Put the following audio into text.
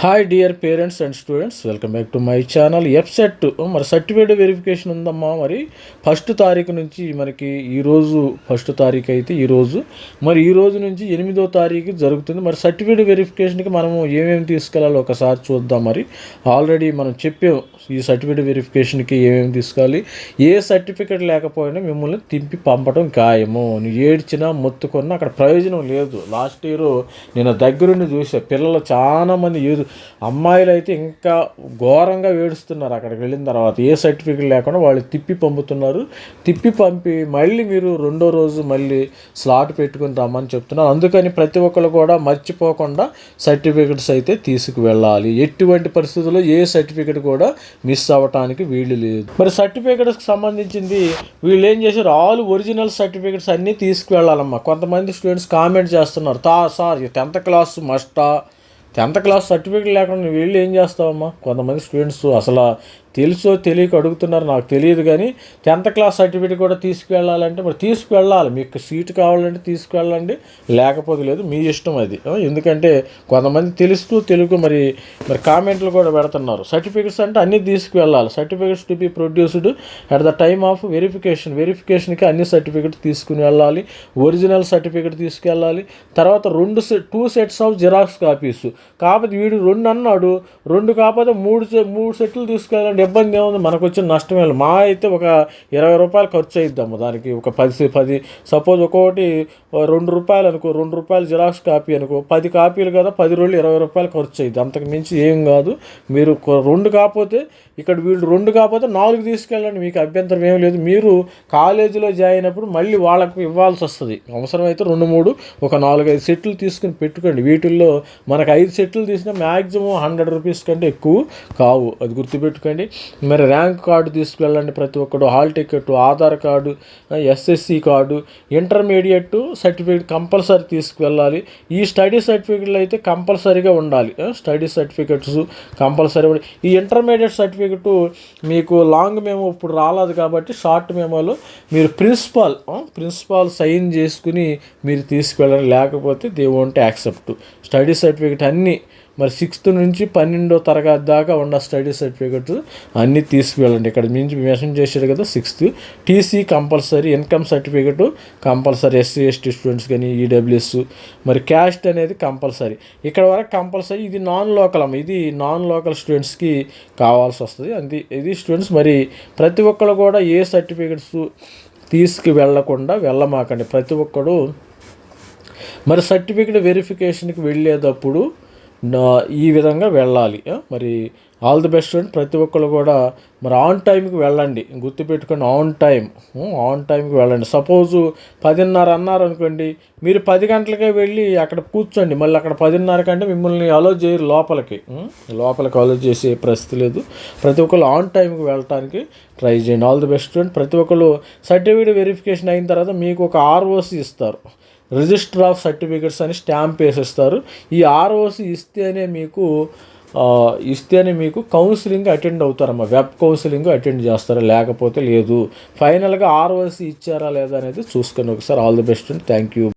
Hi dear parents and students welcome back to my channel ఎఫ్సెట్ మరి certificate verification ఉందమ్మా మరి. First తారీఖు నుంచి మనకి ఈరోజు ఫస్ట్ తారీఖు అయితే ఈరోజు మరి ఈ రోజు నుంచి ఎనిమిదో తారీఖు జరుగుతుంది. మరి సర్టిఫికేట్ వెరిఫికేషన్కి మనము ఏమేమి తీసుకెళ్ళాలో ఒకసారి చూద్దాం మరి. ఆల్రెడీ మనం చెప్పాం ఈ సర్టిఫికేట్ వెరిఫికేషన్కి ఏమేమి తీసుకోవాలి ఏ సర్టిఫికేట్ లేకపోయినా మిమ్మల్ని తింపి పంపడం ఖాయము. నువ్వు ఏడ్చినా మొత్తుకున్నా అక్కడ ప్రయోజనం లేదు. లాస్ట్ ఇయర్ నేను దగ్గరుండి చూసా పిల్లలు చాలా మంది అమ్మాయిలు అయితే ఇంకా ఘోరంగా ఏడుస్తున్నారు. అక్కడికి వెళ్ళిన తర్వాత ఏ సర్టిఫికేట్ లేకుండా వాళ్ళు తిప్పి పంపుతున్నారు. తిప్పి పంపి మళ్ళీ మీరు రెండో రోజు మళ్ళీ స్లాట్ పెట్టుకుని రమ్మని చెప్తున్నారు. అందుకని ప్రతి ఒక్కరు కూడా మర్చిపోకుండా సర్టిఫికెట్స్ అయితే తీసుకువెళ్ళాలి. ఎటువంటి పరిస్థితుల్లో ఏ సర్టిఫికెట్ కూడా మిస్ అవ్వటానికి వీలు లేదు. మరి సర్టిఫికెట్స్కి సంబంధించింది వీళ్ళు ఏం చేశారు? ఆల్ ఒరిజినల్ సర్టిఫికెట్స్ అన్నీ తీసుకువెళ్ళాలమ్మా. కొంతమంది స్టూడెంట్స్ కామెంట్ చేస్తున్నారు. తా సార్ టెన్త్ క్లాస్ మస్టా టెన్త్ క్లాస్ సర్టిఫికేట్ లేకుండా నువ్వు వెళ్ళి ఏం చేస్తావమ్మా? కొంతమంది స్టూడెంట్స్ అసలు తెలుసో తెలియక అడుగుతున్నారు నాకు తెలియదు కానీ టెన్త్ క్లాస్ సర్టిఫికేట్ కూడా తీసుకువెళ్ళాలంటే మరి తీసుకువెళ్ళాలి. మీకు సీట్ కావాలంటే తీసుకువెళ్ళండి. లేకపోతే లేదు మీ ఇష్టం అది. ఎందుకంటే కొంతమంది తెలుస్తూ తెలుగు మరి మరి కామెంట్లు కూడా పెడుతున్నారు. సర్టిఫికేట్స్ అంటే అన్నీ తీసుకువెళ్ళాలి. Certificates to be produced at the time of verification. వెరిఫికేషన్కి అన్ని సర్టిఫికేట్ తీసుకుని వెళ్ళాలి. ఒరిజినల్ సర్టిఫికేట్ తీసుకెళ్ళాలి తర్వాత రెండు set two sets of xerox copies. కాకపోతే వీడు రెండు అన్నాడు. రెండు కాకపోతే మూడు మూడు సెట్లు తీసుకెళ్ళండి ఇబ్బంది ఏముంది? మనకు వచ్చిన నష్టమే మా అయితే ఒక ఇరవై రూపాయలు ఖర్చు అయిద్దాము దానికి. ఒక పది పది సపోజ్ ఒక్కొక్కటి రెండు రూపాయలు అనుకో రెండు రూపాయలు జిరాక్స్ కాపీ అనుకో పది కాపీలు కదా పది రోజులు ఇరవై రూపాయలు ఖర్చు అయింది అంతకు మించి ఏం కాదు. మీరు రెండు కాకపోతే ఇక్కడ వీళ్ళు రెండు కాకపోతే నాలుగు తీసుకెళ్ళండి. మీకు అభ్యంతరం ఏం లేదు. మీరు కాలేజీలో జాయిన్ అయినప్పుడు మళ్ళీ వాళ్ళకు ఇవ్వాల్సి వస్తుంది. అవసరమైతే రెండు మూడు ఒక నాలుగైదు సెట్లు తీసుకుని పెట్టుకోండి. వీటిల్లో మనకు ఐదు సెట్లు తీసినా మ్యాక్సిమం హండ్రెడ్ రూపీస్ కంటే ఎక్కువ కావు. అది గుర్తుపెట్టుకోండి. మరి ర్యాంక్ కార్డు తీసుకువెళ్ళండి ప్రతి ఒక్కడు hall ticket Aadhaar card SSC card intermediate certificate compulsory తీసుకువెళ్ళాలి ఈ స్టడీ సర్టిఫికేట్లు అయితే కంపల్సరీగా ఉండాలి. స్టడీ సర్టిఫికెట్స్ కంపల్సరీ ఈ ఇంటర్మీడియట్ సర్టిఫికేట్ మీకు లాంగ్ మేము ఇప్పుడు రాలేదు కాబట్టి షార్ట్ మెమోలో మీరు ప్రిన్సిపాల్ ప్రిన్సిపాల్ సైన్ చేసుకుని మీరు తీసుకువెళ్ళండి లేకపోతే they won't accept. Study certificate అన్నీ మరి సిక్స్త్ నుంచి పన్నెండో తరగతి దాకా ఉన్న స్టడీ సర్టిఫికెట్ అన్నీ తీసుకువెళ్ళండి. ఇక్కడ మించి మెన్షన్ చేశారు కదా sixth TC compulsory income certificate compulsory SC ST students కానీ ఈడబ్ల్యూఎస్ మరి క్యాస్ట్ అనేది కంపల్సరీ ఇక్కడ వరకు కంపల్సరీ ఇది నాన్ లోకల్ అమ్మ ఇది నాన్ లోకల్ స్టూడెంట్స్కి కావాల్సి వస్తుంది. అది ఇది స్టూడెంట్స్ మరి ప్రతి ఒక్కరు కూడా ఏ సర్టిఫికెట్స్ తీసుకు వెళ్ళకుండా వెళ్ళమాకండి. ప్రతి ఒక్కడు మరి సర్టిఫికెట్ వెరిఫికేషన్కి వెళ్ళేటప్పుడు ఈ విధంగా వెళ్ళాలి. మరి ఆల్ ది బెస్ట్ అండ్. ప్రతి ఒక్కరు కూడా మరి ఆన్ టైంకి వెళ్ళండి. గుర్తుపెట్టుకోండి ఆన్ టైం ఆన్ టైంకి వెళ్ళండి. సపోజు పదిన్నర అన్నారు అనుకోండి మీరు పది గంటలకే వెళ్ళి అక్కడ కూర్చోండి. మళ్ళీ అక్కడ పదిన్నర కంటే మిమ్మల్ని అలో చేయరు లోపలికి. లోపలికి అలో చేసే పరిస్థితి లేదు. ప్రతి ఒక్కరు ఆన్ టైంకి వెళ్ళటానికి ట్రై చేయండి. All the best and. ప్రతి ఒక్కరు సర్టిఫికేట్ వెరిఫికేషన్ అయిన తర్వాత మీకు ఒక ఆర్ఓసి ఇస్తారు. రిజిస్టర్ ఆఫ్ సర్టిఫికెట్స్ అని స్టాంప్ వేసేస్తారు. ఈ ఆర్ఓసి ఇస్తేనే మీకు ఇస్తేనే మీకు కౌన్సిలింగ్ అటెండ్ అవుతారమ్మా. వెబ్ కౌన్సిలింగ్ అటెండ్ చేస్తారు? లేకపోతే లేదు. ఫైనల్గా ఆర్ఓసి ఇచ్చారా లేదా అనేది చూసుకొని ఒకసారి all the best and. Thank you.